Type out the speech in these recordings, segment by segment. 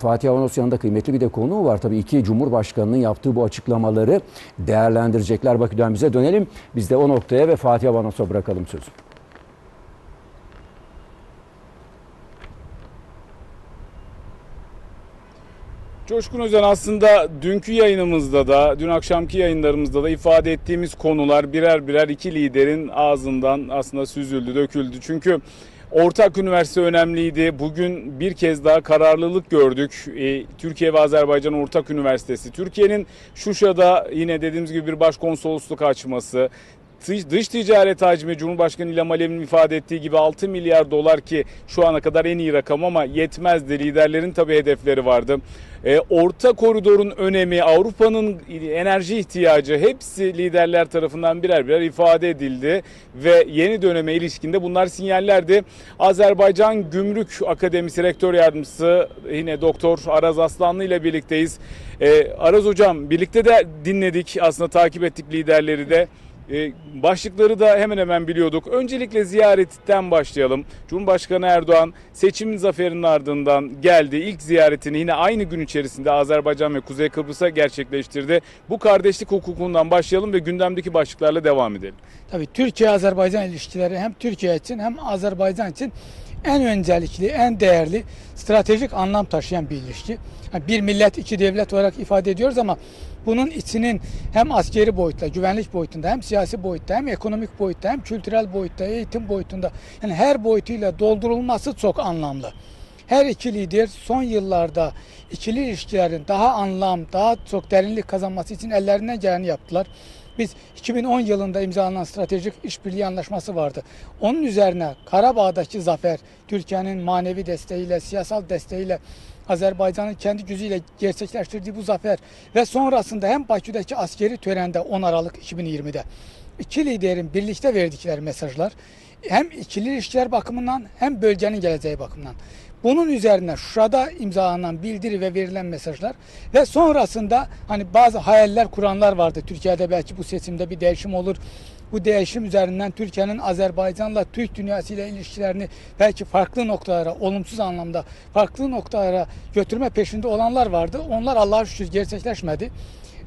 Fatih Avanos yanında kıymetli bir de konuğu var. Tabii iki Cumhurbaşkanı'nın yaptığı bu açıklamaları değerlendirecekler. Bakü'den bize dönelim. Biz de o noktaya ve Fatih Avanos'a bırakalım sözü. Coşkun Özen aslında dünkü yayınımızda da, dün akşamki yayınlarımızda da ifade ettiğimiz konular birer birer iki liderin ağzından aslında süzüldü, döküldü. Çünkü ortak üniversite önemliydi. Bugün bir kez daha kararlılık gördük. Ee, Türkiye ve Azerbaycan Ortak Üniversitesi. Türkiye'nin Şuşa'da yine dediğimiz gibi bir başkonsolosluk açması, Dış, ticaret hacmi Cumhurbaşkanı İlham Aliyev'in ifade ettiği gibi 6 milyar dolar ki şu ana kadar en iyi rakam ama yetmezdi. Liderlerin tabii hedefleri vardı. E, orta koridorun önemi, Avrupa'nın enerji ihtiyacı hepsi liderler tarafından birer birer ifade edildi ve yeni döneme ilişkinde bunlar sinyallerdi. Azerbaycan Gümrük Akademisi Rektör Yardımcısı yine Doktor Araz Aslanlı ile birlikteyiz. E, Araz Hocam birlikte de dinledik aslında takip ettik liderleri de. Ee, Başlıkları da hemen hemen biliyorduk. Öncelikle ziyaretten başlayalım. Cumhurbaşkanı Erdoğan seçim zaferinin ardından geldi. İlk ziyaretini yine aynı gün içerisinde Azerbaycan ve Kuzey Kıbrıs'a gerçekleştirdi. Bu kardeşlik hukukundan başlayalım ve gündemdeki başlıklarla devam edelim. Tabii Türkiye-Azerbaycan ilişkileri hem Türkiye için hem Azerbaycan için en öncelikli, en değerli, stratejik anlam taşıyan bir ilişki. Yani bir millet, iki devlet olarak ifade ediyoruz ama bunun içinin hem askeri boyutta, güvenlik boyutunda, hem siyasi boyutta, hem ekonomik boyutta, hem kültürel boyutta, eğitim boyutunda yani her boyutuyla doldurulması çok anlamlı. Her iki lider son yıllarda ikili ilişkilerin daha anlam, daha çok derinlik kazanması için ellerinden geleni yaptılar. Biz 2010 yılında imzalanan stratejik işbirliği anlaşması vardı. Onun üzerine Karabağ'daki zafer, Türkiye'nin manevi desteğiyle, siyasal desteğiyle, Azerbaycan'ın kendi gücüyle gerçekleştirdiği bu zafer ve sonrasında hem Bakü'deki askeri törende 10 Aralık 2020'de iki liderin birlikte verdikleri mesajlar hem ikili ilişkiler bakımından hem bölgenin geleceği bakımından. Bunun üzerine Şura'da imzalanan bildiri ve verilen mesajlar ve sonrasında hani bazı hayaller kuranlar vardı. Türkiye'de belki bu seçimde bir değişim olur. Bu değişim üzerinden Türkiye'nin Azerbaycan'la Türk dünyasıyla ilişkilerini belki farklı noktalara, olumsuz anlamda farklı noktalara götürme peşinde olanlar vardı. Onlar Allah'a şükür gerçekleşmedi.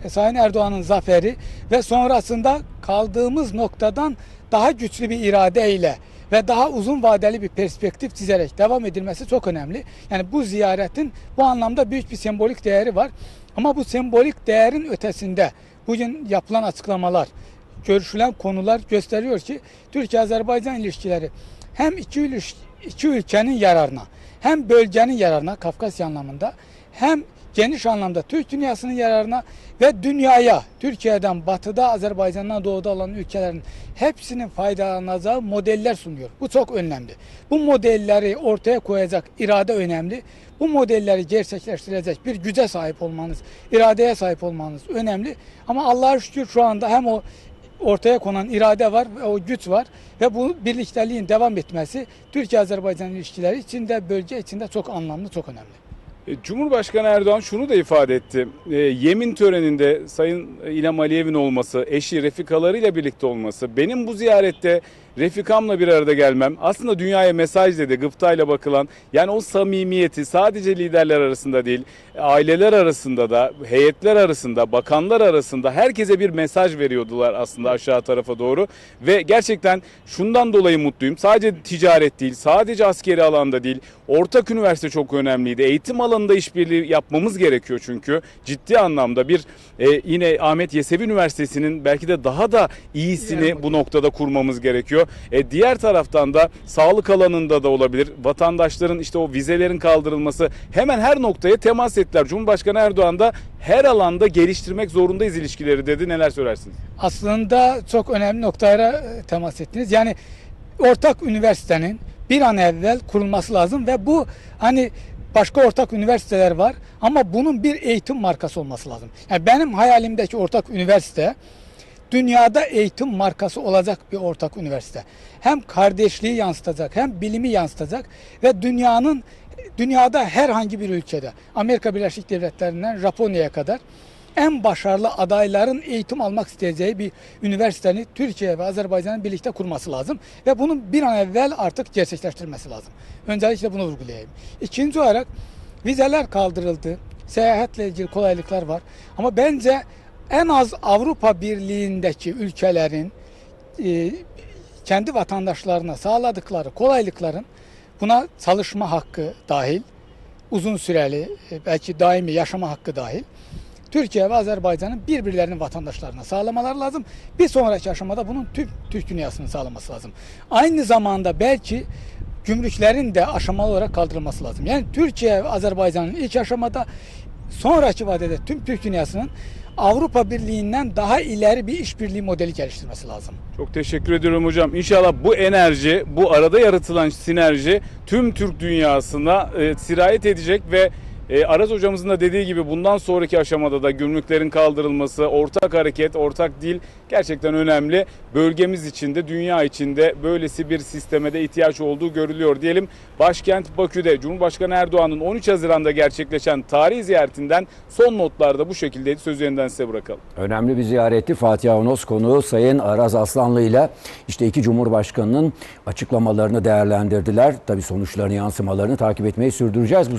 E, Sayın Erdoğan'ın zaferi ve sonrasında kaldığımız noktadan daha güçlü bir iradeyle ve daha uzun vadeli bir perspektif çizerek devam edilmesi çok önemli. Yani bu ziyaretin bu anlamda büyük bir sembolik değeri var. Ama bu sembolik değerin ötesinde bugün yapılan açıklamalar, görüşülen konular gösteriyor ki Türkiye-Azerbaycan ilişkileri hem iki, ülüş- iki ülkenin yararına hem bölgenin yararına Kafkasya anlamında hem geniş anlamda Türk dünyasının yararına ve dünyaya Türkiye'den batıda Azerbaycan'dan doğuda olan ülkelerin hepsinin faydalanacağı modeller sunuyor. Bu çok önemli. Bu modelleri ortaya koyacak irade önemli. Bu modelleri gerçekleştirecek bir güce sahip olmanız, iradeye sahip olmanız önemli. Ama Allah'a şükür şu anda hem o ortaya konan irade var ve o güç var ve bu birlikteliğin devam etmesi Türkiye-Azerbaycan ilişkileri içinde bölge içinde çok anlamlı, çok önemli. E, Cumhurbaşkanı Erdoğan şunu da ifade etti. E, yemin töreninde Sayın İlham Aliyev'in olması, eşi Refikalarıyla birlikte olması, benim bu ziyarette Refikamla bir arada gelmem. Aslında dünyaya mesaj dedi gıptayla bakılan. Yani o samimiyeti sadece liderler arasında değil aileler arasında da heyetler arasında bakanlar arasında herkese bir mesaj veriyordular aslında aşağı tarafa doğru. Ve gerçekten şundan dolayı mutluyum. Sadece ticaret değil sadece askeri alanda değil ortak üniversite çok önemliydi. Eğitim alanında işbirliği yapmamız gerekiyor çünkü. Ciddi anlamda bir e, yine Ahmet Yesevi Üniversitesi'nin belki de daha da iyisini bu noktada kurmamız gerekiyor. E, diğer taraftan da sağlık alanında da olabilir. Vatandaşların işte o vizelerin kaldırılması hemen her noktaya temas ettiler. Cumhurbaşkanı Erdoğan da her alanda geliştirmek zorundayız ilişkileri dedi. Neler söylersiniz? aslında çok önemli noktalara e, temas ettiniz. Yani ortak üniversitenin bir an evvel kurulması lazım ve bu hani başka ortak üniversiteler var ama bunun bir eğitim markası olması lazım. Yani benim hayalimdeki ortak üniversite dünyada eğitim markası olacak bir ortak üniversite. Hem kardeşliği yansıtacak hem bilimi yansıtacak ve dünyanın dünyada herhangi bir ülkede Amerika Birleşik Devletleri'nden Japonya'ya kadar en başarılı adayların eğitim almak isteyeceği bir üniversiteni Türkiye ve Azerbaycan'ın birlikte kurması lazım. Ve bunun bir an evvel artık gerçekleştirmesi lazım. Öncelikle bunu vurgulayayım. İkinci olarak Vizeler kaldırıldı. Seyahatle ilgili kolaylıklar var. Ama bence en az Avrupa Birliği'ndeki ülkelerin e, kendi vatandaşlarına sağladıkları kolaylıkların buna çalışma hakkı dahil, uzun süreli, e, belki daimi yaşama hakkı dahil Türkiye ve Azerbaycan'ın birbirlerinin vatandaşlarına sağlamaları lazım. Bir sonraki aşamada bunun tüm Türk dünyasının sağlaması lazım. Aynı zamanda belki gümrüklerin de aşamalı olarak kaldırılması lazım. Yani Türkiye ve Azerbaycan'ın ilk aşamada sonraki vadede tüm Türk dünyasının Avrupa Birliği'nden daha ileri bir işbirliği modeli geliştirmesi lazım. Çok teşekkür ediyorum hocam. İnşallah bu enerji, bu arada yaratılan sinerji tüm Türk dünyasına e, sirayet edecek ve e, Araz hocamızın da dediği gibi bundan sonraki aşamada da gümrüklerin kaldırılması, ortak hareket, ortak dil gerçekten önemli. Bölgemiz içinde, dünya içinde böylesi bir sisteme de ihtiyaç olduğu görülüyor diyelim. Başkent Bakü'de Cumhurbaşkanı Erdoğan'ın 13 Haziran'da gerçekleşen tarihi ziyaretinden son notlarda bu şekildeydi. Sözü yeniden size bırakalım. Önemli bir ziyaretti. Fatih Avanos konuğu Sayın Araz Aslanlı ile işte iki Cumhurbaşkanı'nın açıklamalarını değerlendirdiler. Tabii sonuçlarını, yansımalarını takip etmeyi sürdüreceğiz. Bu